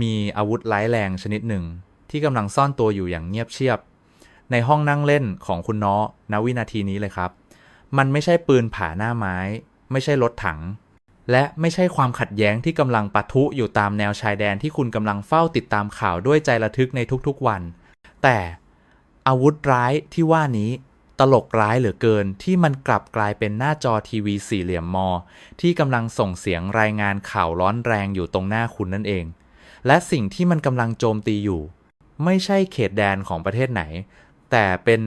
มีอาวุธร้ายแรงชนิดหนึ่ง ที่กำลังซ่อนตัวอยู่อย่างเงียบเชียบ ในห้องนั่งเล่นของคุณน้อณวินาทีนี้เลยครับ มันไม่ใช่ปืนผ่าหน้าไม้ ไม่ใช่รถถัง และไม่ใช่ความขัดแย้งที่กำลังปะทุอยู่ตามแนวชายแดนที่คุณกำลังเฝ้าติดตามข่าวด้วยใจระทึกในทุกๆวัน แต่อาวุธร้ายที่ว่านี้ตลกร้ายเหลือเกินที่มันกลับกลายเป็นหน้าจอทีวีสี่เหลี่ยมมอ ที่กำลังส่งเสียงรายงานข่าวร้อนแรงอยู่ตรงหน้าคุณนั่นเอง และสิ่งที่มันกำลังโจมตีอยู่ ไม่ใช่เขตแดนของประเทศไหน แต่เป็น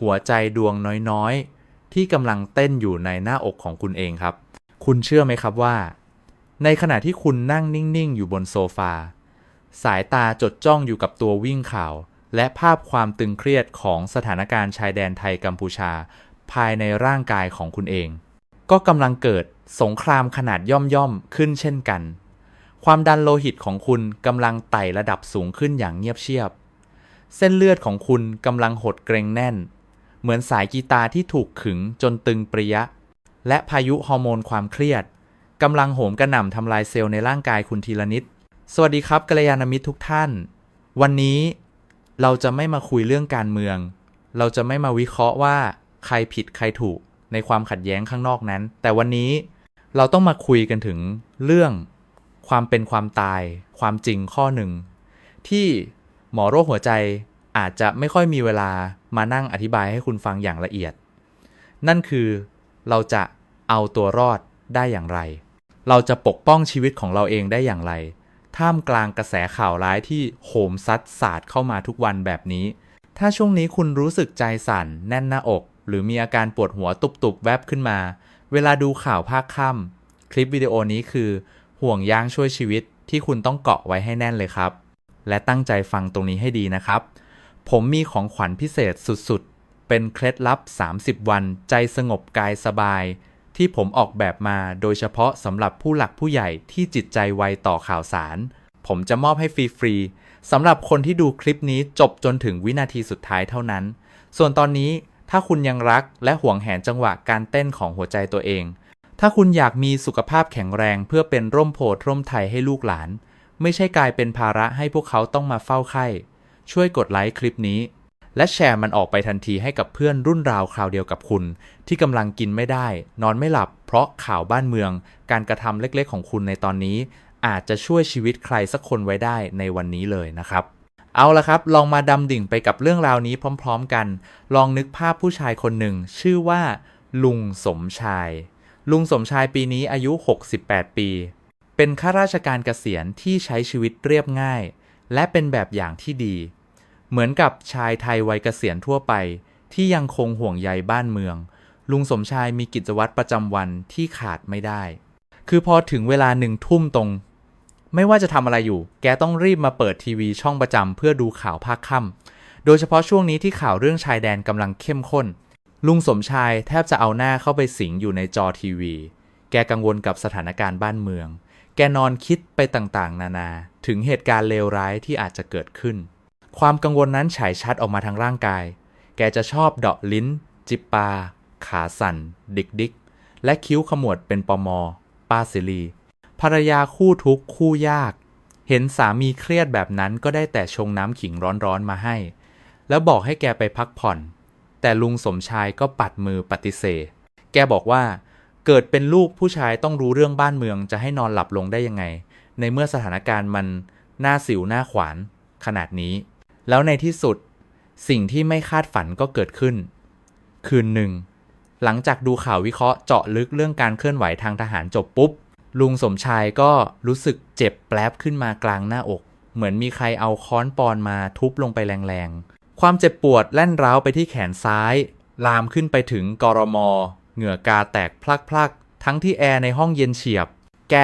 หัวใจดวงน้อยๆ ที่กำลังเต้นอยู่ในหน้าอกของคุณเองครับ คุณเชื่อไหมครับว่า ในขณะที่คุณนั่งนิ่งๆ อยู่บนโซฟา สายตาจดจ้องอยู่กับตัววิ่งข่าว และภาพความตึงเครียดของสถานการณ์ชายแดนไทยกัมพูชา ภายในร่างกายของคุณเอง ก็กำลังเกิดสงครามขนาดย่อมๆ ขึ้นเช่นกัน ความดันโลหิตของคุณกำลังไต่ระดับสูงขึ้นอย่างเงียบเชียบ เส้นเลือดของคุณกำลังหดเกรงแน่น เหมือนสายกีตาร์ที่ถูกขึงจนตึงปรี้ยและพายุฮอร์โมนความเครียดกำลังโหมกระหน่ำทำลายเซลล์ในร่างกายคุณทีละนิด สวัสดีครับกัลยาณมิตรทุกท่าน วันนี้เราจะไม่มาคุยเรื่องการเมือง เราจะไม่มาวิเคราะห์ว่า ใครผิดใครถูกในความขัดแย้งข้างนอกนั้น แต่วันนี้เราต้องมาคุยกันถึงเรื่อง ความเป็นความตาย ความจริงข้อหนึ่ง ที่หมอโรคหัวใจอาจจะไม่ค่อยมีเวลามานั่งอธิบายให้คุณฟังอย่างละเอียด นั่นคือเราจะเอาตัวรอดได้อย่างไร เราจะปกป้องชีวิตของเราเองได้อย่างไร ท่ามกลางกระแสข่าวร้ายที่โหมซัดสาดเข้ามาทุกวันแบบนี้ ถ้าช่วงนี้คุณรู้สึกใจสั่น แน่นหน้าอก หรือมีอาการปวดหัวตุบๆแวบขึ้นมา เวลาดูข่าวภาคค่ำคลิปวิดีโอนี้คือ ห่วงยางช่วยชีวิตที่คุณต้องเกาะไว้ให้แน่นเลยครับ และตั้งใจฟังตรงนี้ให้ดีนะครับ ผมมีของขวัญพิเศษสุดๆ เป็นเคล็ดลับ 30 วันใจสงบกายสบาย ที่ผมออกแบบมาโดยเฉพาะสำหรับผู้หลักผู้ใหญ่ที่จิตใจไวต่อข่าวสาร ผมจะมอบให้ฟรีๆสำหรับคนที่ดูคลิปนี้จบจนถึงวินาทีสุดท้ายเท่านั้น ส่วนตอนนี้ถ้าคุณยังรักและห่วงแหนจังหวะการเต้นของหัวใจตัวเอง ถ้าคุณอยากมีสุขภาพแข็งแรงเพื่อเป็นร่มโพธิ์ร่มไทยให้ลูกหลาน ไม่ใช่กลายเป็นภาระให้พวกเขาต้องมาเฝ้าไข้ ช่วยกดไลค์คลิปนี้ และแชร์มันออกไปทันทีให้กับเพื่อนรุ่นราวคราวเดียวกับคุณ ที่กำลังกินไม่ได้ นอนไม่หลับ เพราะข่าวบ้านเมือง การกระทำเล็กๆ ของคุณในตอนนี้ อาจจะช่วยชีวิตใครสักคนไว้ได้ในวันนี้เลยนะครับเอาละครับ ลองมาดำดิ่งไปกับเรื่องราวนี้พร้อม ๆ กัน ลองนึกภาพผู้ชายคนหนึ่ง ชื่อว่า ลุงสมชาย ลุงสมชายปีนี้อายุ 68 ปี เป็นข้าราชการเกษียณที่ใช้ชีวิตเรียบง่าย และเป็นแบบอย่างที่ดี เหมือนกับชายไทยวัยเกษียณทั่วไป ที่ยังคงห่วงใยบ้านเมือง ลุงสมชายมีกิจวัตรประจำวันที่ขาดไม่ได้ คือพอถึงเวลาหนึ่งทุ่มตรง ไม่ว่าจะทำอะไรอยู่ แกต้องรีบมาเปิดทีวีช่องประจำเพื่อดูข่าวภาคค่ำโดยเฉพาะช่วงนี้ที่ข่าวเรื่องชายแดนกำลังเข้มข้น ลุงสมชายแทบจะเอาหน้าเข้าไปสิงอยู่ในจอทีวี แกกังวลกับสถานการณ์บ้านเมือง แกนอนคิดไปต่างๆ นานา ถึงเหตุการณ์เลวร้ายที่อาจจะเกิดขึ้น ความกังวลนั้นฉายชัดออกมาทางร่างกาย แกจะชอบเดาะลิ้น จิบปา ขาสั่น ดิกดิก และคิ้วขมวดเป็นปมอป้าสิลีภรรยาคู่ทุกข์คู่ยาก เห็นสามีเครียดแบบนั้นก็ได้แต่ชงน้ำขิงร้อนๆมาให้ แล้วบอกให้แกไปพักผ่อน แต่ลุงสมชายก็ปัดมือปฏิเสธ แกบอกว่า เกิดเป็นลูกผู้ชายต้องรู้เรื่องบ้านเมืองจะให้นอนหลับลงได้ยังไง ในเมื่อสถานการณ์มันหน้าสิวหน้าขวานขนาดนี้ แล้วในที่สุดสิ่งที่ไม่คาดฝันก็เกิดขึ้น คืนหนึ่ง หลังจากดูข่าววิเคราะห์เจาะลึกเรื่องการเคลื่อนไหวทางทหารจบปุ๊บ ลุงสมชายก็รู้สึกเจ็บแปลบขึ้นมากลางหน้าอก เหมือนมีใครเอาค้อนปอนมาทุบลงไปแรง ความเจ็บปวดแล่นร้าวไปที่แขนซ้าย ลามขึ้นไปถึงกรมเหงื่อกาแตกพลักๆ ทั้งที่แอร์ในห้องเย็นเฉียบ แก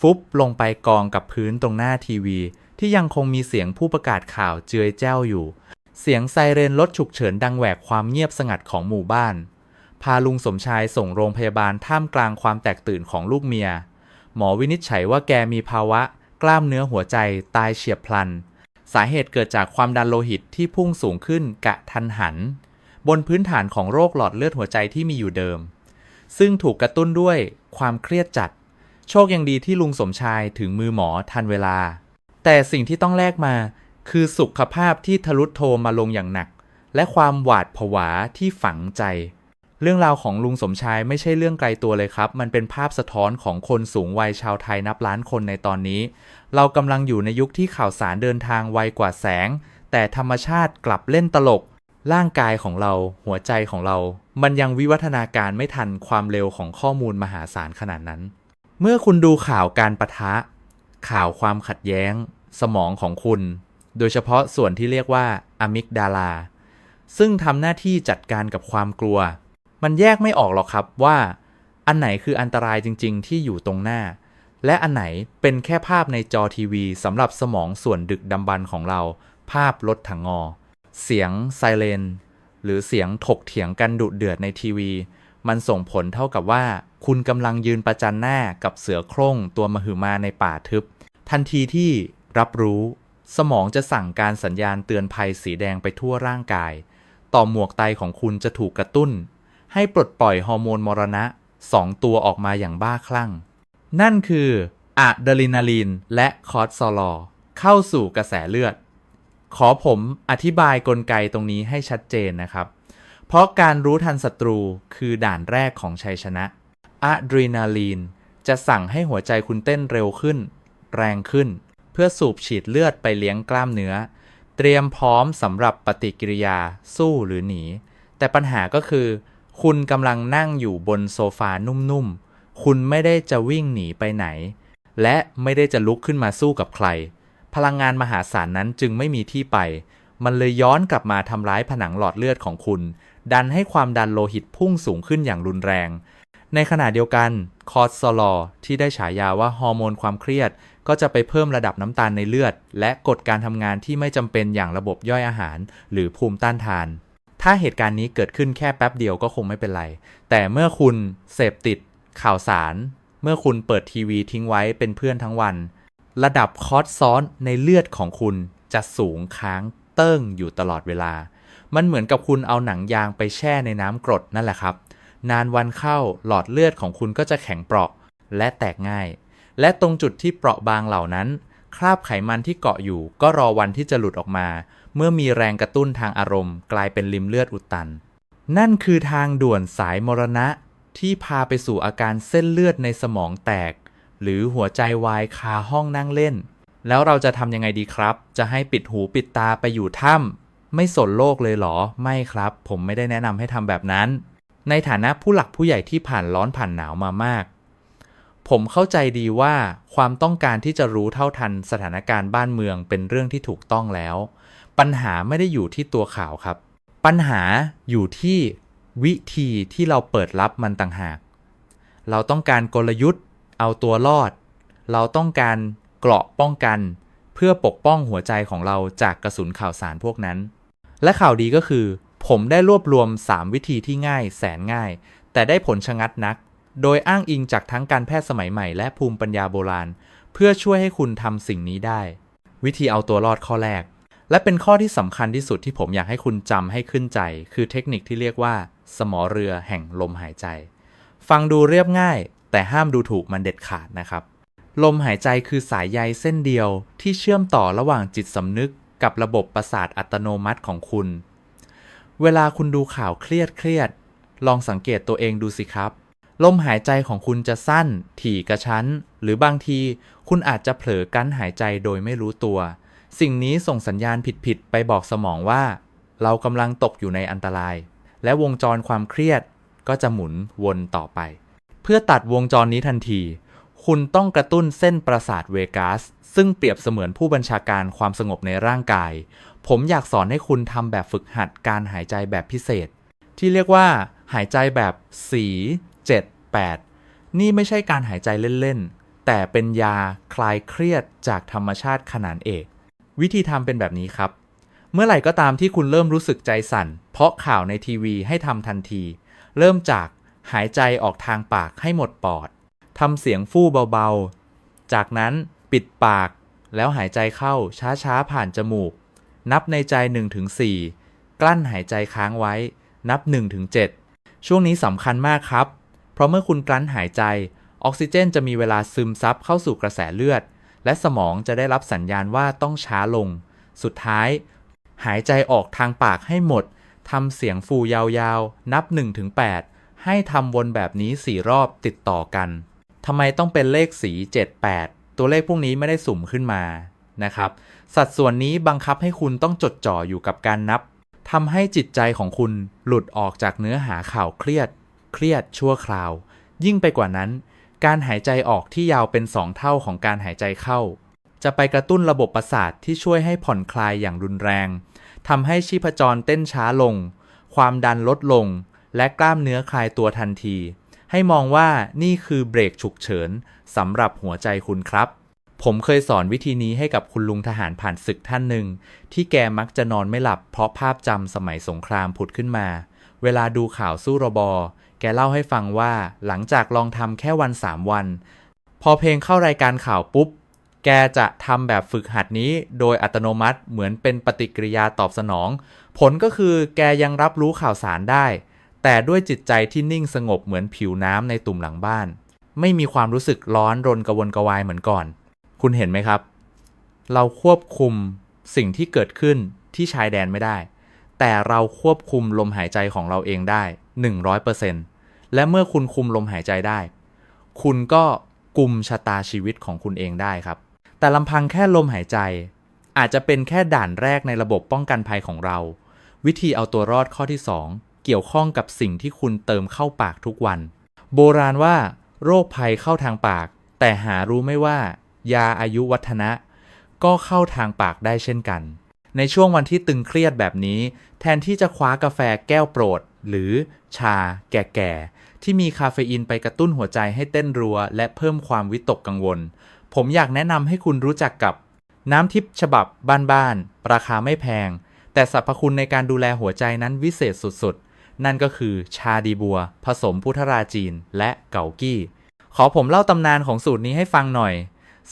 ฟุบลงไปกองกับพื้นตรงหน้าทีวี ที่ยังคงมีเสียงผู้ประกาศข่าวเจือยแจ้วอยู่ เสียงไซเรนรถฉุกเฉินดังแหวกความเงียบสงัดของหมู่บ้าน พาลุงสมชายส่งโรงพยาบาลท่ามกลางความแตกตื่นของลูกเมีย หมอวินิจฉัยว่าแกมีภาวะ กล้ามเนื้อหัวใจตายเฉียบพลัน สาเหตุเกิดจากความดันโลหิตที่พุ่งสูงขึ้นกะทันหัน บนพื้นฐานของโรคหลอดเลือดหัวใจที่มีอยู่เดิม ซึ่งถูกกระตุ้นด้วยความเครียดจัด โชคยังดีที่ลุงสมชายถึงมือหมอทันเวลา แต่สิ่งที่ต้องแลกมา คือสุขภาพที่ทะลุโทรมาลงอย่างหนัก และความหวาดผวาที่ฝังใจ เรื่องราวของลุงสมชายไม่ใช่เรื่องไกลตัวเลยครับ มันเป็นภาพสะท้อนของคนสูงวัยชาวไทยนับล้านคนในตอนนี้ เรากำลังอยู่ในยุคที่ข่าวสารเดินทางไวกว่าแสง แต่ธรรมชาติกลับเล่นตลก ร่างกายของเรา หัวใจของเรา มันยังวิวัฒนาการไม่ทันความเร็วของข้อมูลมหาศาลขนาดนั้น เมื่อคุณดูข่าวการประทะ ข่าวความขัดแย้ง สมองของคุณ โดยเฉพาะส่วนที่เรียกว่าอะมิกดาลา ซึ่งทำหน้าที่จัดการกับความกลัว มันแยกไม่ออกหรอกครับว่า อันไหนคืออันตรายจริง ๆ ที่อยู่ตรงหน้า และอันไหนเป็นแค่ภาพในจอทีวีสำหรับสมองส่วนดึกดำบรรพ์ของเรา ภาพรถถังงอ เสียงไซเรนหรือเสียงถกเถียงกันดุเดือดในทีวี มันส่งผลเท่ากับว่า คุณกำลังยืนประจันหน้ากับเสือโคร่งตัวมหึมาในป่าทึบ ทันทีที่รับรู้ สมองจะสั่งการสัญญาณเตือนภัยสีแดงไปทั่วร่างกาย ต่อหมวกไตของคุณจะถูกกระตุ้น ให้ปลดปล่อยฮอร์โมนมรณะสองตัวออกมาอย่างบ้าคลั่ง นั่นคืออะดรีนาลีนและคอร์ติซอลอเข้าสู่กระแสเลือด ขอผมอธิบายกลไกตรงนี้ให้ชัดเจนนะครับ เพราะการรู้ทันศัตรูคือด่านแรกของชัยชนะอะดรีนาลีนจะสั่งให้หัวใจคุณเต้นเร็วขึ้น แรงขึ้น เพื่อสูบฉีดเลือดไปเลี้ยงกล้ามเนื้อ เตรียมพร้อมสำหรับปฏิกิริยาสู้หรือหนี แต่ปัญหาก็คือ คุณกำลังนั่งอยู่บนโซฟานุ่มๆ คุณไม่ได้จะวิ่งหนีไปไหน และไม่ได้จะลุกขึ้นมาสู้กับใคร พลังงานมหาศาลนั้นจึงไม่มีที่ไป มันเลยย้อนกลับมาทำร้ายผนังหลอดเลือดของคุณ ดันให้ความดันโลหิตพุ่งสูงขึ้นอย่างรุนแรง ในขณะเดียวกันคอร์ติซอลอลที่ได้ฉายาว่าฮอร์โมนความเครียด ก็จะไปเพิ่มระดับน้ำตาลในเลือด และกดการทำงานที่ไม่จำเป็นอย่างระบบย่อยอาหาร หรือภูมิต้านทานถ้าเหตุการณ์นี้เกิดขึ้นแค่แป๊บเดียวก็คงไม่เป็นไร แต่เมื่อคุณเสพติด ข่าวสารเมื่อคุณเปิดทีวีทิ้งไว้เป็นเพื่อนทั้งวัน ระดับคอร์ติซอลในเลือดของคุณจะสูงค้างเติ้งอยู่ตลอดเวลา มันเหมือนกับคุณเอาหนังยางไปแช่ในน้ำกรดนั่นแหละครับ นานวันเข้าหลอดเลือดของคุณก็จะแข็งเปราะและแตกง่าย และตรงจุดที่เปราะบางเหล่านั้น คราบไขมันที่เกาะอยู่ ก็รอวันที่จะหลุดออกมา เมื่อมีแรงกระตุ้นทางอารมณ์ กลายเป็นริมเลือดอุดตัน นั่นคือทางด่วนสายมรณะ ที่พาไปสู่อาการเส้นเลือดในสมองแตก หรือหัวใจวายคาห้องนั่งเล่น แล้วเราจะทำยังไงดีครับ จะให้ปิดหูปิดตาไปอยู่ถ้ำไม่สนโลกเลยเหรอ ไม่ครับ ผมไม่ได้แนะนำให้ทำแบบนั้น ในฐานะผู้หลักผู้ใหญ่ที่ผ่านร้อนผ่านหนาวมามาก ผมเข้าใจดีว่าความต้องการที่จะรู้เท่าทันสถานการณ์บ้านเมืองเป็นเรื่องที่ถูกต้องแล้ว ปัญหาไม่ได้อยู่ที่ตัวข่าวครับ ปัญหาอยู่ที่ วิธีที่เราเปิดรับมันต่างหาก เราต้องการกลยุทธ์ เอาตัวรอด เราต้องการเกราะป้องกัน เพื่อปกป้องหัวใจของเราจากกระสุนข่าวสารพวกนั้น และข่าวดีก็คือ ผมได้รวบรวม 3 วิธีที่ง่าย แสนง่าย แต่ได้ผลชะงัดนัก โดยอ้างอิงจากทั้งการแพทย์สมัยใหม่และภูมิปัญญาโบราณ เพื่อช่วยให้คุณทำสิ่งนี้ได้ วิธีเอาตัวรอดข้อแรก และเป็นข้อที่สำคัญที่สุดที่ผมอยากให้คุณจำให้ขึ้นใจ คือเทคนิคที่เรียกว่า สมอเรือแห่งลมหายใจ ฟังดูเรียบง่าย แต่ห้ามดูถูกมันเด็ดขาดนะครับ ลมหายใจคือสายใยเส้นเดียว ที่เชื่อมต่อระหว่างจิตสำนึก กับระบบประสาทอัตโนมัติของคุณ เวลาคุณดูข่าวเครียดเครียดๆลองสังเกตตัวเองดูสิครับ ลมหายใจของคุณจะสั้น ถี่กระชั้น หรือบางที คุณอาจจะเผลอกั้นหายใจโดยไม่รู้ตัว สิ่งนี้ส่งสัญญาณผิดๆไปบอกสมองว่า เรากำลังตกอยู่ในอันตราย และวงจรความเครียดก็จะหมุนวนต่อไป เพื่อตัดวงจรนี้ทันที คุณต้องกระตุ้นเส้นประสาทเวกัสซึ่งเปรียบเสมือนผู้บัญชาการความสงบในร่างกาย ผมอยากสอนให้คุณทำแบบฝึกหัดการหายใจแบบพิเศษ ที่เรียกว่า หายใจแบบสี7 8 นี่ไม่ใช่การหายใจเล่น ๆ แต่เป็นยาคลายเครียดจากธรรมชาติขนานเอก วิธีทำเป็นแบบนี้ครับ เมื่อไหร่ก็ตามที่คุณเริ่มรู้สึกใจสั่น เพราะข่าวในทีวีให้ทำทันที เริ่มจากหายใจออกทางปากให้หมดปอดทำเสียงฟู่เบาๆ จากนั้นปิดปากแล้วหายใจเข้าช้าๆ ผ่านจมูก นับในใจ 1-4 กลั้นหายใจค้างไว้ นับ 1-7 ช่วงนี้สำคัญมากครับ เพราะเมื่อคุณกลั้นหายใจ ออกซิเจนจะมีเวลาซึมซับเข้าสู่กระแสเลือด และสมองจะได้รับสัญญาณว่าต้องช้าลง สุดท้าย หายใจออกทางปากให้หมดทำเสียงฟูยาวๆ นับ 1-8 ให้ทำวนแบบนี้ 4 รอบติดต่อกันทำไมต้องเป็นเลขสี 78 ตัวเลขพวกนี้ไม่ได้สุ่มขึ้นมานะครับ สัดส่วนนี้บังคับให้คุณต้องจดจ่ออยู่กับการนับทำให้จิตใจของคุณหลุดออกจากเนื้อหาข่าวเครียด เครียดชั่วคราว ยิ่งไปกว่านั้น การหายใจออกที่ยาวเป็น 2 เท่าของการหายใจเข้า จะไปกระตุ้นระบบประสาทที่ช่วยให้ผ่อนคลายอย่างรุนแรงทำให้ชีพจรเต้นช้าลง ความดันลดลง และกล้ามเนื้อคลายตัวทันที ให้มองว่านี่คือเบรกฉุกเฉินสำหรับหัวใจคุณครับ ผมเคยสอนวิธีนี้ให้กับคุณลุงทหารผ่านศึกท่านหนึ่ง ที่แกมักจะนอนไม่หลับเพราะภาพจำสมัยสงครามผุดขึ้นมา เวลาดูข่าวสู้รบ กเล่าให้ฟังว่าหลังจากลองทำแค่วันสามวัน พอเพลงเข้ารายการข่าวปุ๊บ แกจะทำแบบฝึกหัดนี้โดยอัตโนมัติเหมือนเป็นปฏิกิริยาตอบสนอง ผลก็คือแกยังรับรู้ข่าวสารได้ แต่ด้วยจิตใจที่นิ่งสงบเหมือนผิวน้ำในตุ่มหลังบ้าน ไม่มีความรู้สึกร้อนรนกระวนกระวายเหมือนก่อน คุณเห็นไหมครับ เราควบคุมสิ่งที่เกิดขึ้นที่ชายแดนไม่ได้ แต่เราควบคุมลมหายใจของเราเองได้ 100% และเมื่อคุณคุมลมหายใจได้ คุณก็กุมชะตาชีวิตของคุณเองได้ครับ แต่ลำพังแค่ลมหายใจ อาจจะเป็นแค่ด่านแรกในระบบป้องกันภัยของเรา วิธีเอาตัวรอดข้อที่ 2 เกี่ยวข้องกับสิ่งที่คุณเติมเข้าปากทุกวัน โบราณว่าโรคภัยเข้าทางปาก แต่หารู้ไม่ว่า ยาอายุวัฒนะ ก็เข้าทางปากได้เช่นกัน ในช่วงวันที่ตึงเครียดแบบนี้ แทนที่จะคว้ากาแฟแก้วโปรด หรือชาแก่ๆ ที่มีคาเฟอีนไปกระตุ้นหัวใจให้เต้นรัว และเพิ่มความวิตกกังวล ผมอยากแนะนำให้คุณรู้จักกับน้ำทิพย์ฉบับบ้านๆ ราคาไม่แพง แต่สรรพคุณในการดูแลหัวใจนั้นวิเศษสุดๆ นั่นก็คือชาดีบัว ผสมพุทธราจีนและเกากี้ ขอผมเล่าตำนานของสูตรนี้ให้ฟังหน่อย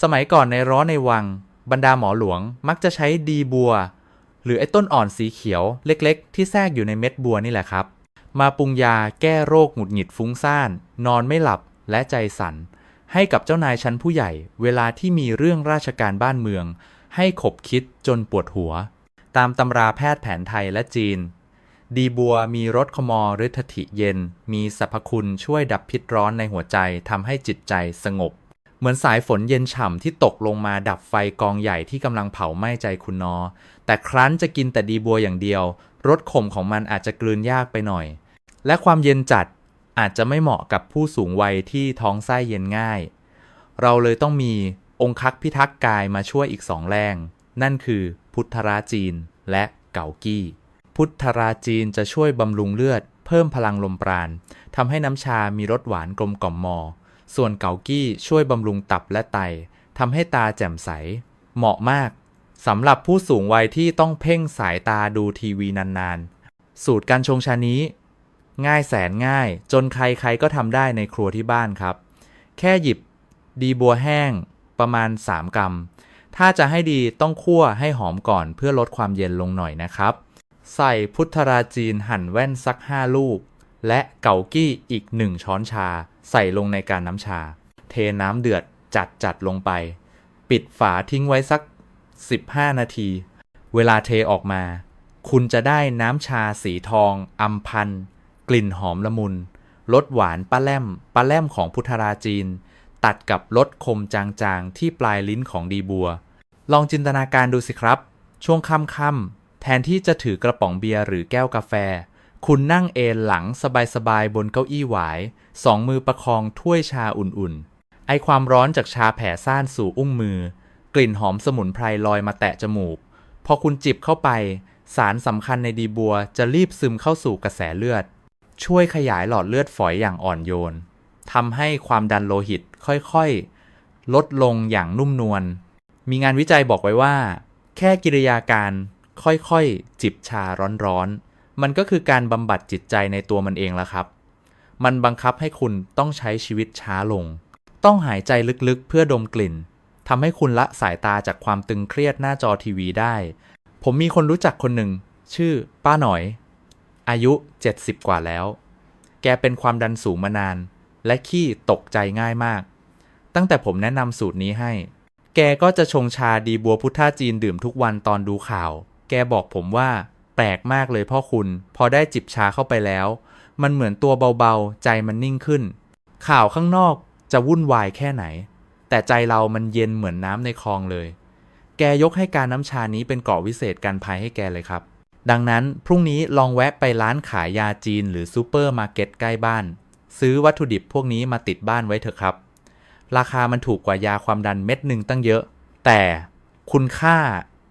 สมัยก่อนในร้อนในวัง บรรดาหมอหลวงมักจะใช้ดีบัว หรือไอ้ต้นอ่อนสีเขียวเล็กๆ ที่แทรกอยู่ในเม็ดบัวนี่แหละครับ มาปรุงยาแก้โรคหงุดหงิดฟุ้งซ่าน นอนไม่หลับและใจสั่นให้กับเจ้านายชั้นผู้ใหญ่ เวลาที่มีเรื่องราชการบ้านเมือง ให้ขบคิดจนปวดหัว ตามตำราแพทย์แผนไทยและจีน ดีบัวมีรสคมอฤทธิเย็น มีสรรพคุณช่วยดับพิษร้อนในหัวใจทำให้จิตใจสงบ เหมือนสายฝนเย็นฉ่ำที่ตกลงมาดับไฟกองใหญ่ที่กำลังเผาไหม้ใจคุณนอ แต่ครั้นจะกินแต่ดีบัวอย่างเดียวรสขมของมันอาจจะกลืนยากไปหน่อย และความเย็นจัดอาจจะไม่เหมาะกับผู้สูงวัยที่ท้องไส้เย็นง่าย เราเลยต้องมีองค์คักพิทักษ์กายมาช่วยอีกสองแรง นั่นคือพุทธราจีนและเกากี้ พุทธราจีนจะช่วยบำรุงเลือด เพิ่มพลังลมปราณทำให้น้ำชามีรสหวานกลมกล่อมมอ ส่วนเกากี้ช่วยบำรุงตับและไตทำให้ตาแจ่มใส เหมาะมากสำหรับผู้สูงวัยที่ต้องเพ่งสายตาดูทีวีนานๆ สูตรการชงชานี้ ง่ายแสนง่าย จนใครๆก็ทำได้ในครัวที่บ้านครับ แค่หยิบดีบัวแห้งประมาณ 3 กรัม ถ้าจะให้ดีต้องคั่วให้หอมก่อนเพื่อลดความเย็นลงหน่อยนะครับ ใส่พุทธราจีนหั่นแว่นสัก 5 ลูก และเกากี้อีก 1 ช้อนชา ใส่ลงในการน้ำชา เทน้ำเดือดจัดจัดลงไป ปิดฝาทิ้งไว้สัก 15 นาที เวลาเทออกมา คุณจะได้น้ำชาสีทองอำพันก ลิ่นหอมละมุนรสหวานป้าแลมป้าแลมของพุทธราจีน ตัดกับรสคมจางๆ ที่ปลายลิ้นของดีบัว ลองจินตนาการดูสิครับ ช่วงค่ำๆแทนที่จะถือกระป๋องเบียร์หรือแก้วกาแฟ คุณนั่งเอนหลังสบายๆบนเก้าอี้หวาย สองมือประคองถ้วยชาอุ่นๆ ไอความร้อนจากชาแผ่ซ่านสู่อุ้งมือ กลิ่นหอมสมุนไพรลอยมาแตะจมูก พอคุณจิบเข้าไป สารสำคัญในดีบัวจะรีบซึมเข้าสู่กระแสเลือด ช่วยขยายหลอดเลือดฝอยอย่างอ่อนโยนทำให้ความดันโลหิตค่อยๆ ลดลงอย่างนุ่มนวล มีงานวิจัยบอกไว้ว่า แค่กิริยาการค่อยๆ จิบชาร้อนๆ มันก็คือการบำบัดจิตใจในตัวมันเองแล้วครับ มันบังคับให้คุณต้องใช้ชีวิตช้าลง ต้องหายใจลึกๆ เพื่อดมกลิ่นทำให้คุณละสายตาจากความตึงเครียดหน้าจอทีวีได้ ผมมีคนรู้จักคนหนึ่งชื่อป้าหน่อย อายุ 70 กว่าแล้ว แกเป็นความดันสูงมานาน และขี้ตกใจง่ายมาก ตั้งแต่ผมแนะนำสูตรนี้ให้ แกก็จะชงชาดีบัวพุทธาจีนดื่มทุกวันตอนดูข่าว แกบอกผมว่า แปลกมากเลยพ่อคุณ พอได้จิบชาเข้าไปแล้ว มันเหมือนตัวเบาๆ ใจมันนิ่งขึ้น ข่าวข้างนอกจะวุ่นวายแค่ไหน แต่ใจเรามันเย็นเหมือนน้ำในคลองเลย แกยกให้การน้ำชานี้เป็นเกาะวิเศษกันภัยให้แกเลยครับ ดังนั้นพรุ่งนี้ลองแวะไปร้านขายยาจีนหรือซูเปอร์มาร์เก็ตใกล้บ้าน ซื้อวัตถุดิบพวกนี้มาติดบ้านไว้เถอะครับ ราคามันถูกกว่ายาความดันเม็ดหนึ่งตั้งเยอะ แต่คุณค่า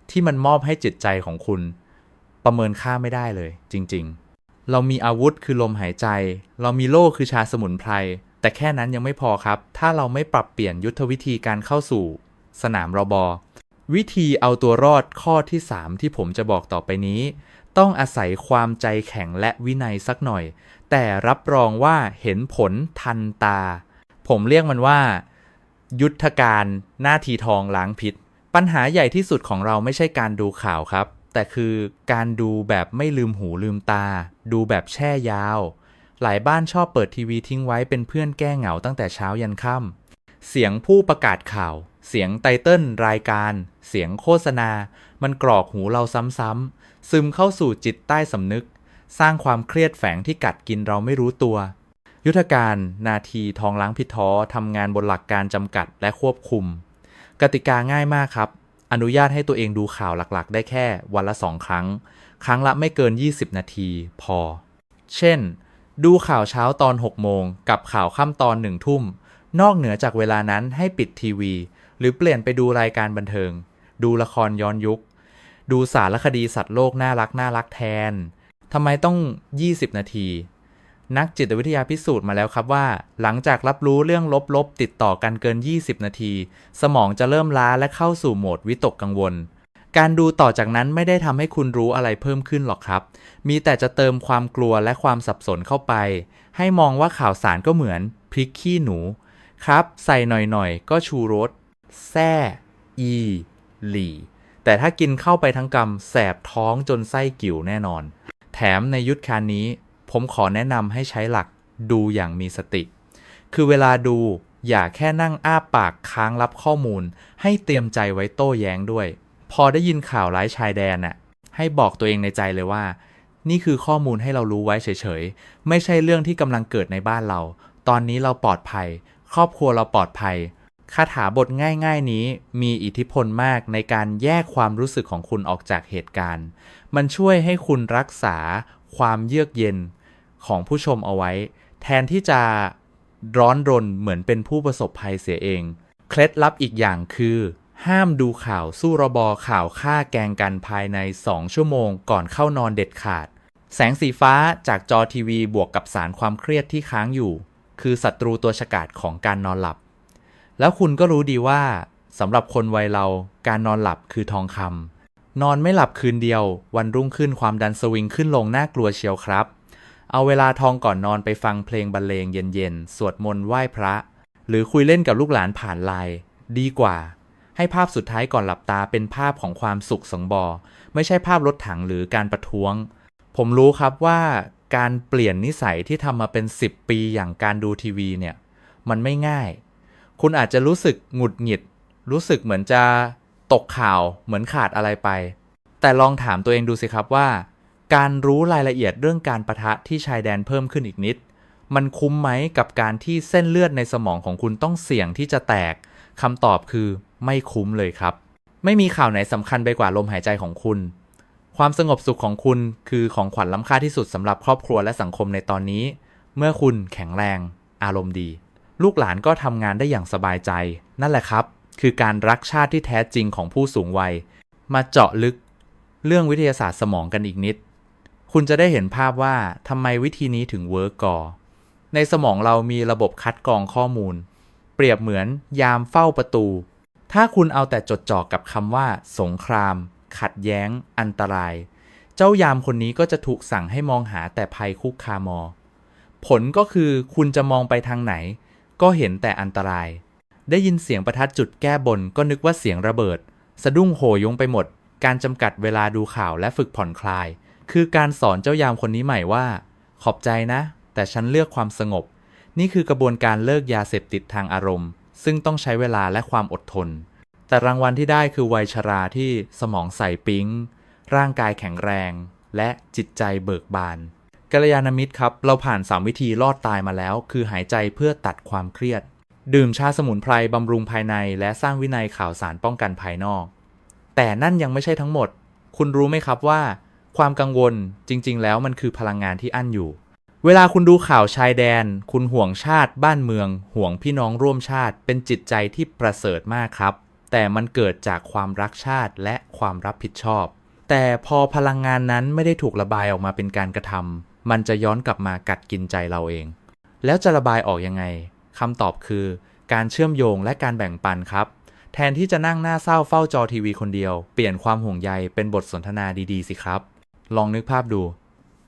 ที่มันมอบให้จิตใจของคุณ ประเมินค่าไม่ได้เลย จริง ๆ เรามีอาวุธคือลมหายใจ เรามีโล่คือชาสมุนไพรแต่แค่นั้นยังไม่พอครับ ถ้าเราไม่ปรับเปลี่ยนยุทธวิธีการเข้าสู่ สนามรบ วิธีเอาตัวรอดข้อที่ 3 ที่ผมจะบอกต่อไปนี้ ต้องอาศัยความใจแข็งและวินัยสักหน่อย แต่รับรองว่าเห็นผลทันตา ผมเรียกมันว่า ยุทธการหน้าทีทองล้างพิษ ปัญหาใหญ่ที่สุดของเราไม่ใช่การดูข่าวครับ แต่คือการดูแบบไม่ลืมหูลืมตา ดูแบบแช่ยาว หลายบ้านชอบเปิดทีวีทิ้งไว้เป็นเพื่อนแก้เหงาตั้งแต่เช้ายันค่ำ เสียงผู้ประกาศข่าว เสียงไตเติ้ลรายการ เสียงโฆษณา มันกรอกหูเราซ้ำๆ ซึมเข้าสู่จิตใต้สำนึก สร้างความเครียดแฝงที่กัดกินเราไม่รู้ตัว ยุทธการนาทีทองล้างพิท้อทำงานบนหลักการจำกัดและควบคุม กติกาง่ายมากครับ อนุญาตให้ตัวเองดูข่าวหลักๆ ได้แค่วันละสองครั้ง ครั้งละไม่เกิน 20 นาที พอ เช่น ดูข่าวเช้าตอน 6 โมง กับข่าวค่ำตอน1ทุ่ม นอกเหนือจากเวลานั้นให้ปิดทีวี หรือเปลี่ยนไปดูรายการบันเทิง ดูละครย้อนยุค ดูสารคดีสัตว์โลกน่ารักน่ารักแทนทำไมต้อง 20 นาที นักจิตวิทยาพิสูจน์มาแล้วครับว่า หลังจากรับรู้เรื่องลบๆ ติดต่อกันเกิน 20 นาที สมองจะเริ่มล้าและเข้าสู่โหมดวิตกกังวล การดูต่อจากนั้นไม่ได้ทำให้คุณรู้อะไรเพิ่มขึ้นหรอกครับ มีแต่จะเติมความกลัวและความสับสนเข้าไป ให้มองว่าข่าวสารก็เหมือนพริกขี้หนู ครับ ใส่หน่อยๆ ก็ชูรสแซ่อีหลี่ แต่ถ้ากินเข้าไปทั้งกำแสบท้องจนไส้กิ่วแน่นอน แถมในยุทธการนี้ ผมขอแนะนำให้ใช้หลักดูอย่างมีสติ คือเวลาดูอย่าแค่นั่งอ้าปากค้างรับข้อมูล ให้เตรียมใจไว้โต้แย้งด้วย พอได้ยินข่าวร้ายชายแดนน่ะ ให้บอกตัวเองในใจเลยว่า นี่คือข้อมูลให้เรารู้ไว้เฉยๆ ไม่ใช่เรื่องที่กำลังเกิดในบ้านเรา ตอนนี้เราปลอดภัย ครอบครัวเราปลอดภัยคาถาบทง่าย ๆ นี้มีอิทธิพลมากในการแยกความรู้สึกของคุณออกจากเหตุการณ์ มันช่วยให้คุณรักษาความเยือกเย็นของผู้ชมเอาไว้ แทนที่จะร้อนรนเหมือนเป็นผู้ประสบภัยเสียเอง เคล็ดลับอีกอย่างคือ ห้ามดูข่าวสู้ระบอข่าวฆ่าแกงกันภายใน 2 ชั่วโมงก่อนเข้านอนเด็ดขาด แสงสีฟ้าจากจอทีวีบวกกับสารความเครียดที่ค้างอยู่ คือศัตรูตัวฉกาจของการนอนหลับ แล้วคุณก็รู้ดีว่าสำหรับคนวัยเราการนอนหลับคือทองคำนอนไม่หลับคืนเดียว วันรุ่งขึ้นความดันสวิงขึ้นลงน่ากลัวเชียวครับ เอาเวลาทองก่อนนอนไปฟังเพลงบรรเลงเย็นๆ สวดมนต์ไหว้พระ หรือคุยเล่นกับลูกหลานผ่านไลน์ดีกว่า ให้ภาพสุดท้ายก่อนหลับตาเป็นภาพของความสุขสงบอ ไม่ใช่ภาพรถถังหรือการประท้วง ผมรู้ครับว่า การเปลี่ยนนิสัยที่ทำมาเป็น 10 ปีอย่างการดูทีวีเนี่ย มันไม่ง่าย คุณอาจจะรู้สึกหงุดหงิด รู้สึกเหมือนจะตกข่าวเหมือนขาดอะไรไป แต่ลองถามตัวเองดูสิครับว่า การรู้รายละเอียดเรื่องการประทะที่ชายแดนเพิ่มขึ้นอีกนิด มันคุ้มไหมกับการที่เส้นเลือดในสมองของคุณต้องเสี่ยงที่จะแตกคำตอบคือไม่คุ้มเลยครับ ไม่มีข่าวไหนสำคัญไปกว่าลมหายใจของคุณ ความสงบสุขของคุณคือของขวัญล้ำค่าที่สุดสำหรับครอบครัวและสังคมในตอนนี้ เมื่อคุณแข็งแรง อารมณ์ดี ลูกหลานก็ทำงานได้อย่างสบายใจ นั่นแหละครับ คือการรักชาติที่แท้จริงของผู้สูงวัย มาเจาะลึก เรื่องวิทยาศาสตร์สมองกันอีกนิด คุณจะได้เห็นภาพว่าทำไมวิธีนี้ถึงเวิร์กกอในสมองเรามีระบบคัดกรองข้อมูล เปรียบเหมือนยามเฝ้าประตู ถ้าคุณเอาแต่จดจ่อกับคำว่า สงคราม ขัดแย้ง อันตราย เจ้ายามคนนี้ก็จะถูกสั่งให้มองหาแต่ภัยคุกคามอ ผลก็คือคุณจะมองไปทางไหน ก็เห็นแต่อันตราย ได้ยินเสียงประทัดจุดแก้บนก็นึกว่าเสียงระเบิด สะดุ้งโหยงไปหมด การจำกัดเวลาดูข่าวและฝึกผ่อนคลาย คือการสอนเจ้ายามคนนี้ใหม่ว่า ขอบใจนะ แต่ฉันเลือกความสงบ นี่คือกระบวนการเลิกยาเสพติดทางอารมณ์ ซึ่งต้องใช้เวลาและความอดทน แต่รางวัลที่ได้คือวัยชราที่สมองใสปิ๊งร่างกายแข็งแรง และจิตใจเบิกบานกัลยาณมิตรครับ เราผ่าน 3 วิธีรอดตายมาแล้ว คือหายใจเพื่อตัดความเครียด ดื่มชาสมุนไพรบำรุงภายใน และสร้างวินัยข่าวสารป้องกันภายนอก แต่นั่นยังไม่ใช่ทั้งหมด คุณรู้ไหมครับว่า ความกังวลจริง ๆ แล้วมันคือพลังงานที่อั้นอยู่ เวลาคุณดูข่าวชายแดน คุณห่วงชาติบ้านเมือง ห่วงพี่น้องร่วมชาติ เป็นจิตใจที่ประเสริฐมากครับ แต่มันเกิดจากความรักชาติและความรับผิดชอบ แต่พอพลังงานนั้นไม่ได้ถูกระบายออกมาเป็นการกระทำมันจะย้อนกลับมากัดกินใจเราเอง แล้วจะระบายออกยังไงคำตอบคือ การเชื่อมโยงและการแบ่งปันครับ แทนที่จะนั่งหน้าเศร้าเฝ้าจอทีวีคนเดียว เปลี่ยนความห่วงใยเป็นบทสนทนาดีๆสิครับ ลองนึกภาพดู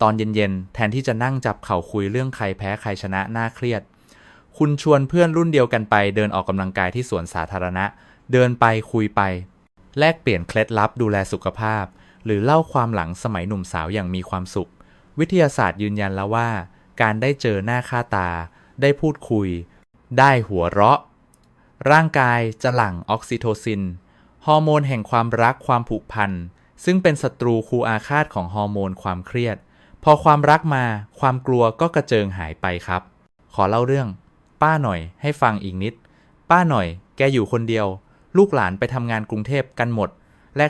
ตอนเย็นๆ แทนที่จะนั่งจับเข่าคุยเรื่องใครแพ้ใครชนะน่าเครียด คุณชวนเพื่อนรุ่นเดียวกันไปเดินออกกำลังกายที่สวนสาธารณะ เดินไปคุยไป แลกเปลี่ยนเคล็ดลับดูแลสุขภาพ หรือเล่าความหลังสมัยหนุ่มสาวอย่างมีความสุข วิทยาศาสตร์ยืนยันแล้วว่า การได้เจอหน้าค่าตา ได้พูดคุย ได้หัวเราะ ร่างกายจะหลั่งออกซิโทซิน ฮอร์โมนแห่งความรักความผูกพันซึ่งเป็นศัตรูคูอาฆาตของฮอร์โมนความเครียด พอความรักมาความกลัวก็กระเจิงหายไปครับ ขอเล่าเรื่อง ป้าหน่อยให้ฟังอีกนิด ป้าหน่อยแกอยู่คนเดียว ลูกหลานไปทำงานกรุงเทพกันหมด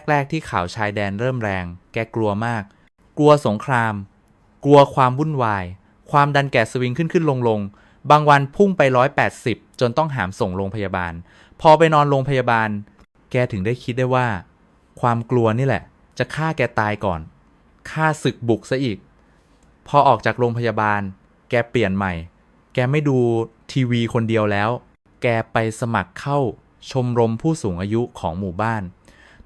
แรก ๆ ที่ข่าวชายแดนเริ่มแรง แกกลัวมาก กลัวสงคราม กลัวความวุ่นวาย ความดันแก่สวิงขึ้นขึ้นลงลงบางวันพุ่งไป 180 จนต้องหามส่งโรงพยาบาล พอไปนอนโรงพยาบาล แกถึงได้คิดได้ว่า ความกลัวนี่แหละ จะฆ่าแกตายก่อนฆ่าศึกบุกซะอีก พอออกจากโรงพยาบาล แกเปลี่ยนใหม่ แกไม่ดูทีวีคนเดียวแล้ว แกไปสมัครเข้า ชมรมผู้สูงอายุของหมู่บ้าน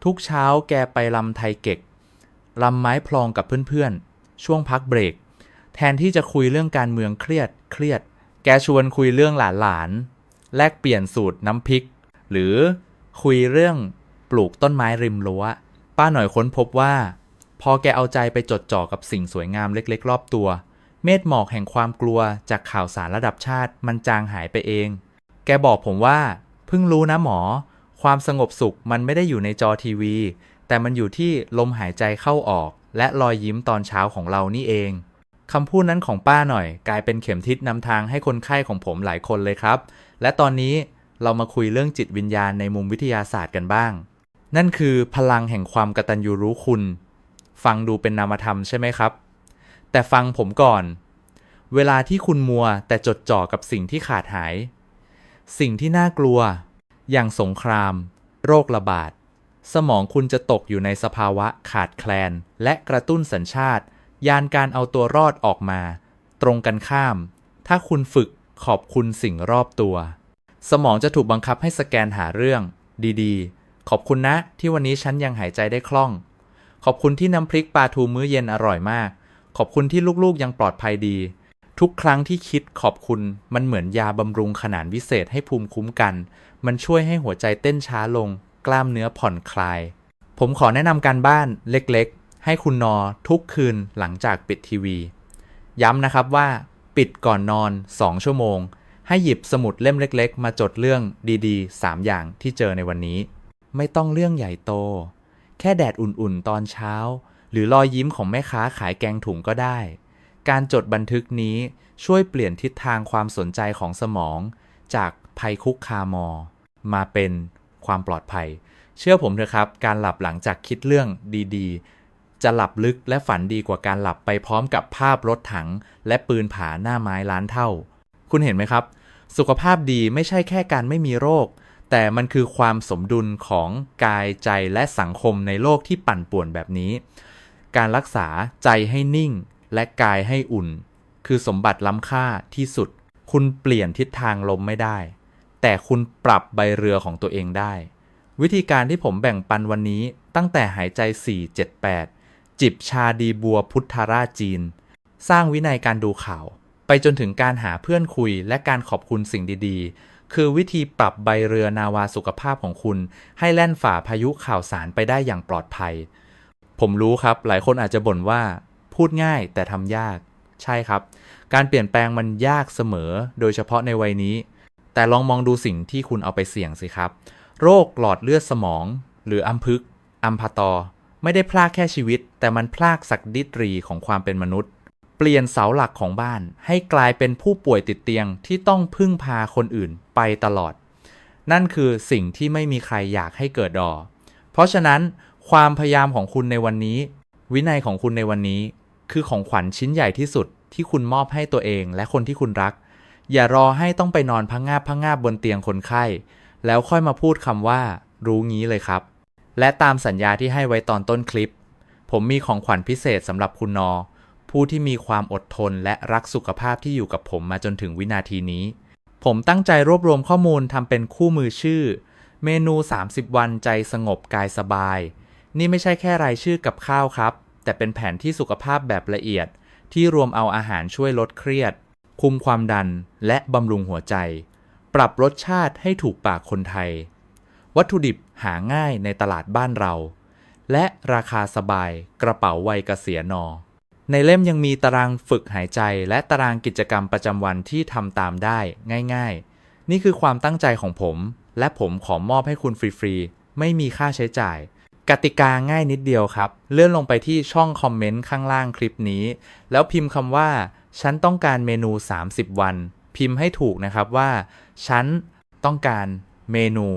ทุกเช้าแกไปลำไทยเก็กลำไม้พลองกับเพื่อนๆ ช่วงพักเบรก แทนที่จะคุยเรื่องการเมืองเครียดเครียด แกชวนคุยเรื่องหลานๆ แลกเปลี่ยนสูตรน้ำพริก หรือคุยเรื่องปลูกต้นไม้ริมรั้ว ป้าหน่อยค้นพบว่า พอแกเอาใจไปจดจ่อกับสิ่งสวยงามเล็กๆ รอบตัว เมฆหมอกแห่งความกลัวจากข่าวสารระดับชาติมันจางหายไปเอง แกบอกผมว่า เพิ่งรู้นะหมอ ความสงบสุขมันไม่ได้อยู่ในจอทีวี แต่มันอยู่ที่ลมหายใจเข้าออก และรอยยิ้มตอนเช้าของเรานี่เองคำพูดนั้นของป้าหน่อย กลายเป็นเข็มทิศนำทางให้คนไข้ของผมหลายคนเลยครับ และตอนนี้เรามาคุยเรื่องจิตวิญญาณในมุมวิทยาศาสตร์กันบ้าง นั่นคือพลังแห่งความกตัญญูรู้คุณ ฟังดูเป็นนามธรรมใช่ไหมครับ แต่ฟังผมก่อน เวลาที่คุณมัวแต่จดจ่อกับสิ่งที่ขาดหาย สิ่งที่น่ากลัว อย่างสงคราม โรคระบาด สมองคุณจะตกอยู่ในสภาวะขาดแคลน และกระตุ้นสัญชาตยานการเอาตัวรอดออกมา ตรงกันข้าม ถ้าคุณฝึกขอบคุณสิ่งรอบตัว สมองจะถูกบังคับให้สแกนหาเรื่อง ดีๆ ขอบคุณนะที่วันนี้ฉันยังหายใจได้คล่อง ขอบคุณที่น้ำพริกปลาทูมื้อเย็นอร่อยมาก ขอบคุณที่ลูกๆยังปลอดภัยดี ทุกครั้งที่คิดขอบคุณมันเหมือนยาบำรุงขนาดวิเศษให้ภูมิคุ้มกัน มันช่วยให้หัวใจเต้นช้าลง กล้ามเนื้อผ่อนคลาย ผมขอแนะนำการบ้านเล็กๆ ให้คุณนอทุกคืนหลังจากปิดทีวี ย้ำนะครับว่า ปิดก่อนนอน 2 ชั่วโมง ให้หยิบสมุดเล่มเล็ก ๆ มาจดเรื่องดีๆ 3 อย่างที่เจอในวันนี้ ไม่ต้องเรื่องใหญ่โต แค่แดดอุ่นๆ ตอนเช้า หรือรอยยิ้มของแม่ค้าขายแกงถุงก็ได้ การจดบันทึกนี้ช่วยเปลี่ยนทิศทางความสนใจของสมอง จากภัยคุกคามอ มาเป็นความปลอดภัย เชื่อผมเถอะครับ การหลับหลังจากคิดเรื่องดีๆ จะหลับลึกและฝันดีกว่าการหลับไปพร้อมกับภาพรถถัง และปืนผาหน้าไม้ล้านเท่า คุณเห็นไหมครับ สุขภาพดีไม่ใช่แค่การไม่มีโรค แต่มันคือความสมดุลของกายใจและสังคมในโลกที่ปั่นป่วนแบบนี้ การรักษาใจให้นิ่ง และกายให้อุ่น คือสมบัติล้ำค่าที่สุด คุณเปลี่ยนทิศทางลมไม่ได้ แต่คุณปรับใบเรือของตัวเองได้ วิธีการที่ผมแบ่งปันวันนี้ตั้งแต่หายใจ 478 จิบชาดีบัวพุทธราจีน สร้างวินัยการดูข่าว ไปจนถึงการหาเพื่อนคุยและการขอบคุณสิ่งดีๆ คือวิธีปรับใบเรือนาวาสุขภาพของคุณ ให้แล่นฝ่าพายุข่าวสารไปได้อย่างปลอดภัย ผมรู้ครับหลายคนอาจจะบ่นว่า พูดง่ายแต่ทำยาก ใช่ครับ การเปลี่ยนแปลงมันยากเสมอ โดยเฉพาะในวัยนี้ แต่ลองมองดูสิ่งที่คุณเอาไปเสี่ยงสิครับ โรคหลอดเลือดสมอง หรืออัมพฤกษ์อัมพาตอ ไม่ได้พลากแค่ชีวิต แต่มันพลากศักดิตรีของความเป็นมนุษย์ เปลี่ยนเสาหลักของบ้าน ให้กลายเป็นผู้ป่วยติดเตียงที่ต้องพึ่งพาคนอื่นไปตลอด นั่นคือสิ่งที่ไม่มีใครอยากให้เกิดดอ เพราะฉะนั้นความพยายามของคุณในวันนี้ วินัยของคุณในวันนี้ คือของขวัญชิ้นใหญ่ที่สุดที่คุณมอบให้ตัวเองและคนที่คุณรัก อย่ารอให้ต้องไปนอนพังงาบพังงาบบนเตียงคนไข้ แล้วค่อยมาพูดคำว่า รู้งี้เลยครับ และตามสัญญาที่ให้ไว้ตอนต้นคลิป ผมมีของขวัญพิเศษสำหรับคุณนอ ผู้ที่มีความอดทนและรักสุขภาพที่อยู่กับผมมาจนถึงวินาทีนี้ ผมตั้งใจรวบรวมข้อมูลทำเป็นคู่มือชื่อ เมนู 30 วันใจสงบกายสบาย นี่ไม่ใช่แค่รายชื่อกับข้าวครับ แต่เป็นแผนที่สุขภาพแบบละเอียด ที่รวมเอาอาหารช่วยลดเครียด คุมความดันและบำรุงหัวใจ ปรับรสชาติให้ถูกปากคนไทย วัตถุดิบหาง่ายในตลาดบ้านเรา และราคาสบายกระเป๋าวัยเกษียณนอในเล่มยังมีตารางฝึกหายใจ และตารางกิจกรรมประจำวันที่ทำตามได้ง่าย ๆ นี่คือความตั้งใจของผม และผมขอมอบให้คุณฟรีๆ ไม่มีค่าใช้จ่าย กติกาง่ายนิดเดียวครับ เลื่อนลงไปที่ช่องคอมเมนต์ข้างล่างคลิปนี้ แล้วพิมพ์คำว่า ฉันต้องการเมนู 30 วัน พิมพ์ให้ถูกนะครับว่า ฉันต้องการเมนู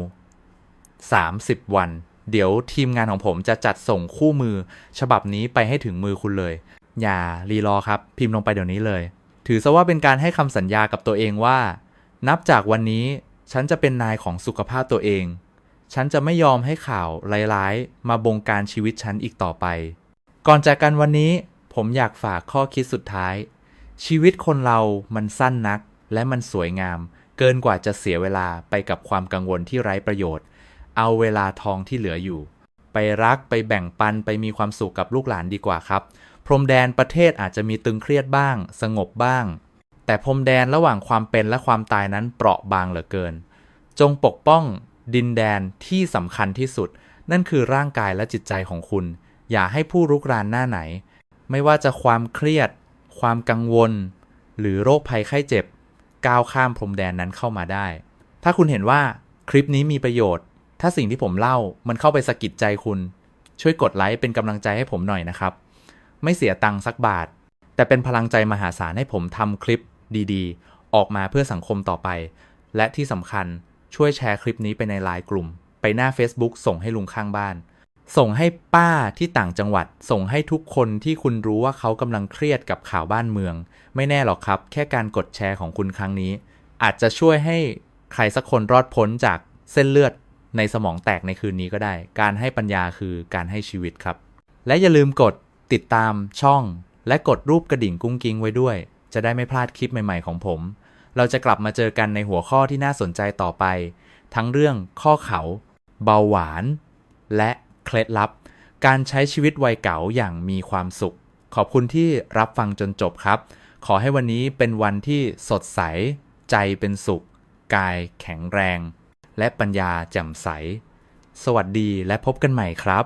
30 วัน เดี๋ยวทีมงานของผมจะจัดส่งคู่มือ ฉบับนี้ไปให้ถึงมือคุณเลย อย่ารีรอครับ พิมพ์ลงไปเดี๋ยวนี้เลย ถือซะว่าเป็นการให้คำสัญญากับตัวเองว่า นับจากวันนี้ฉันจะเป็นนายของสุขภาพตัวเอง ฉันจะไม่ยอมให้ข่าวร้ายๆ มาบงการชีวิตฉันอีกต่อไป ก่อนจากกันวันนี้ ผมอยากฝากข้อคิดสุดท้าย ชีวิตคนเรามันสั้นนัก และมันสวยงาม เกินกว่าจะเสียเวลาไปกับความกังวลที่ไร้ประโยชน์ เอาเวลาทองที่เหลืออยู่ ไปรักไปแบ่งปันไปมีความสุขกับลูกหลานดีกว่าครับ พรมแดนประเทศอาจจะมีตึงเครียดบ้าง สงบบ้าง แต่พรมแดนระหว่างความเป็นและความตายนั้นเปราะบางเหลือเกิน จงปกป้อง ดินแดนที่สำคัญที่สุด นั่นคือร่างกายและจิตใจของคุณ อย่าให้ผู้รุกรานหน้าไหน ไม่ว่าจะความเครียด ความกังวล หรือโรคภัยไข้เจ็บ ก้าวข้ามพรมแดนนั้นเข้ามาได้ ถ้าคุณเห็นว่าคลิปนี้มีประโยชน์ ถ้าสิ่งที่ผมเล่ามันเข้าไปสะกิดใจคุณ ช่วยกดไลค์เป็นกำลังใจให้ผมหน่อยนะครับ ไม่เสียตังค์สักบาท แต่เป็นพลังใจมหาศาลให้ผมทำคลิปดีๆ ออกมาเพื่อสังคมต่อไป และที่สำคัญ ช่วยแชร์คลิปนี้ไปในไลน์กลุ่ม ไปหน้า Facebook ส่งให้ลุงข้างบ้าน ส่งให้ป้าที่ต่างจังหวัด ส่งให้ทุกคนที่คุณรู้ว่าเขากำลังเครียดกับข่าวบ้านเมือง ไม่แน่หรอกครับ แค่การกดแชร์ของคุณครั้งนี้ อาจจะช่วยให้ใครสักคนรอดพ้นจากเส้นเลือดในสมองแตกในคืนนี้ก็ได้ การให้ปัญญาคือการให้ชีวิตครับ และอย่าลืมกดติดตามช่อง และกดรูปกระดิ่งกุ้งกิ้งไว้ด้วย จะได้ไม่พลาดคลิปใหม่ ๆ ของผม เราจะกลับมาเจอกันในหัวข้อที่น่าสนใจต่อไป ทั้งเรื่องข้อเขา เบาหวาน และเคล็ดลับ การใช้ชีวิตวัยเก๋าอย่างมีความสุข ขอบคุณที่รับฟังจนจบครับ ขอให้วันนี้เป็นวันที่สดใส ใจเป็นสุข กายแข็งแรง และปัญญาแจ่มใส สวัสดีและพบกันใหม่ครับ